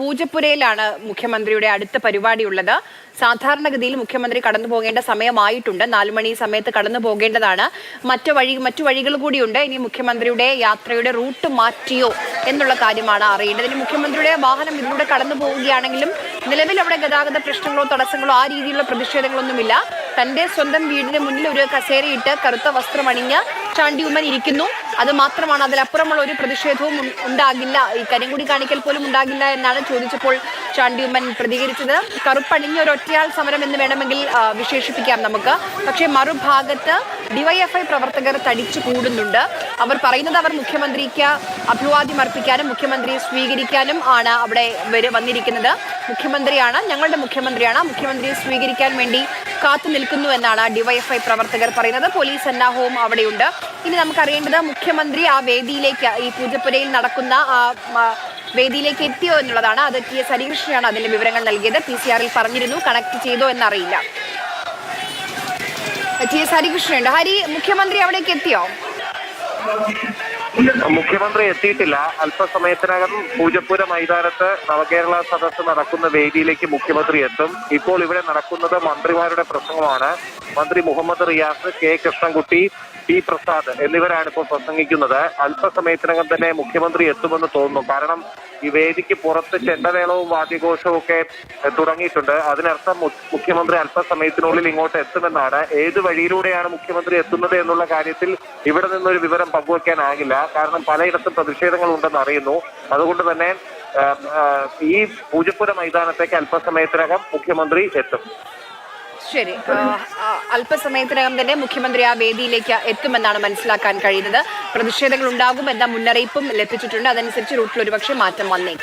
പൂജപ്പുരയിലാണ് മുഖ്യമന്ത്രിയുടെ അടുത്ത പരിപാടി ഉള്ളത് സാധാരണഗതിയിൽ മുഖ്യമന്ത്രി കടന്നു പോകേണ്ട സമയമായിട്ടുണ്ട്. നാലു മണി സമയത്ത് കടന്നു പോകേണ്ടതാണ്. മറ്റു വഴി മറ്റു വഴികൾ കൂടിയുണ്ട്. ഇനി മുഖ്യമന്ത്രിയുടെ യാത്രയുടെ റൂട്ട് മാറ്റിയോ എന്നുള്ള കാര്യമാണ് അറിയേണ്ടത്. ഇനി മുഖ്യമന്ത്രിയുടെ വാഹനം ഇതിലൂടെ കടന്നു പോവുകയാണെങ്കിലും നിലവിൽ അവിടെ ഗതാഗത പ്രശ്നങ്ങളോ തടസ്സങ്ങളോ ആ രീതിയിലുള്ള പ്രതിഷേധങ്ങളൊന്നുമില്ല. തന്റെ സ്വന്തം വീടിന് മുന്നിൽ ഒരു കസേരയിട്ട് കറുത്ത വസ്ത്രം ചാണ്ടി ഉമ്മൻ ഇരിക്കുന്നു. അത് മാത്രമാണ് അതിലപ്പുറമുള്ള ഒരു പ്രതിഷേധവും ഉണ്ടാകില്ല. ഈ കരിങ്കുടി കാണിക്കൽ പോലും ഉണ്ടാകില്ല എന്നാണ് ചോദിച്ചപ്പോൾ ചാണ്ടി ഉമ്മൻ പ്രതികരിച്ചത്. കറുപ്പണിഞ്ഞ ഒരു ഒറ്റയാൾ സമരം എന്ന് വേണമെങ്കിൽ വിശേഷിപ്പിക്കാം നമുക്ക്. പക്ഷേ മറുഭാഗത്ത് ഡിവൈഎഫ്ഐ പ്രവർത്തകർ തടിച്ചു കൂടുന്നുണ്ട്. അവർ പറയുന്നത് അവർ മുഖ്യമന്ത്രിക്ക് അഭിവാദ്യം അർപ്പിക്കാനും മുഖ്യമന്ത്രിയെ സ്വീകരിക്കാനും ആണ് അവിടെ വന്നിരിക്കുന്നത്. മുഖ്യമന്ത്രിയാണ് ഞങ്ങളുടെ മുഖ്യമന്ത്രിയാണ്. മുഖ്യമന്ത്രിയെ സ്വീകരിക്കാൻ വേണ്ടി കാത്തു നിൽക്കുന്നു എന്നാണ് ഡിവൈഎഫ്ഐ പ്രവർത്തകർ പറയുന്നത്. പോലീസ് സന്നാഹവും അവിടെയുണ്ട്. ഇനി നമുക്കറിയേണ്ടത് മുഖ്യമന്ത്രി ആ വേദിയിലേക്ക് ഈ പൂജപ്പുരയിൽ നടക്കുന്ന ആ വേദിയിലേക്ക് എത്തിയോ എന്നുള്ളതാണ്. അത് ടി എസ് ഹരികൃഷ്ണനാണ് അതിന്റെ വിവരങ്ങൾ നൽകിയത്. പി സി ആറിൽ പറഞ്ഞിരുന്നു കണക്ട് ചെയ്തോ എന്നറിയില്ല. T S ഹരികൃഷ്ണനുണ്ട്. ഹരി മുഖ്യമന്ത്രി അവിടേക്ക് എത്തിയോ? മുഖ്യമന്ത്രി എത്തിയിട്ടില്ല. അല്പസമയത്തിനകം പൂജപ്പുര മൈതാനത്ത് നവകേരള സദസ്സ് നടക്കുന്ന വേദിയിലേക്ക് മുഖ്യമന്ത്രി എത്തും. ഇപ്പോൾ ഇവിടെ നടക്കുന്നത് മന്ത്രിമാരുടെ പ്രസംഗമാണ്. മന്ത്രി മുഹമ്മദ് റിയാസ് കെ കൃഷ്ണൻകുട്ടി പി പ്രസാദ് എന്നിവരാണ് ഇപ്പോൾ പ്രസംഗിക്കുന്നത്. അല്പസമയത്തിനകം തന്നെ മുഖ്യമന്ത്രി എത്തുമെന്ന് തോന്നുന്നു. കാരണം ഈ വേദിക്ക് പുറത്ത് ചെണ്ടമേളവും വാദ്യഘോഷവും ഒക്കെ തുടങ്ങിയിട്ടുണ്ട്. അതിനർത്ഥം മുഖ്യമന്ത്രി അല്പസമയത്തിനുള്ളിൽ ഇങ്ങോട്ട് എത്തുമെന്നാണ്. ഏത് വഴിയിലൂടെയാണ് മുഖ്യമന്ത്രി എത്തുന്നത് എന്നുള്ള കാര്യത്തിൽ ഇവിടെ നിന്നൊരു വിവരം പങ്കുവെക്കാനാകില്ല. കാരണം പലയിടത്തും പ്രതിഷേധങ്ങൾ ഉണ്ടെന്ന് അറിയുന്നു. അതുകൊണ്ട് തന്നെ ഈ പൂജപ്പുര മൈതാനത്തേക്ക് അല്പസമയത്തിനകം മുഖ്യമന്ത്രി എത്തും. ശരി. അല്പസമയത്തിനകം തന്നെ മുഖ്യമന്ത്രി ആ വേദിയിലേക്ക് എത്തുമെന്നാണ് മനസ്സിലാക്കാൻ കഴിയുന്നത്. പ്രതിഷേധങ്ങൾ ഉണ്ടാകുമെന്ന മുന്നറിയിപ്പും ലഭിച്ചിട്ടുണ്ട്. അതനുസരിച്ച് റൂട്ടിൽ ഒരുപക്ഷെ മാറ്റം വന്നേക്കാം.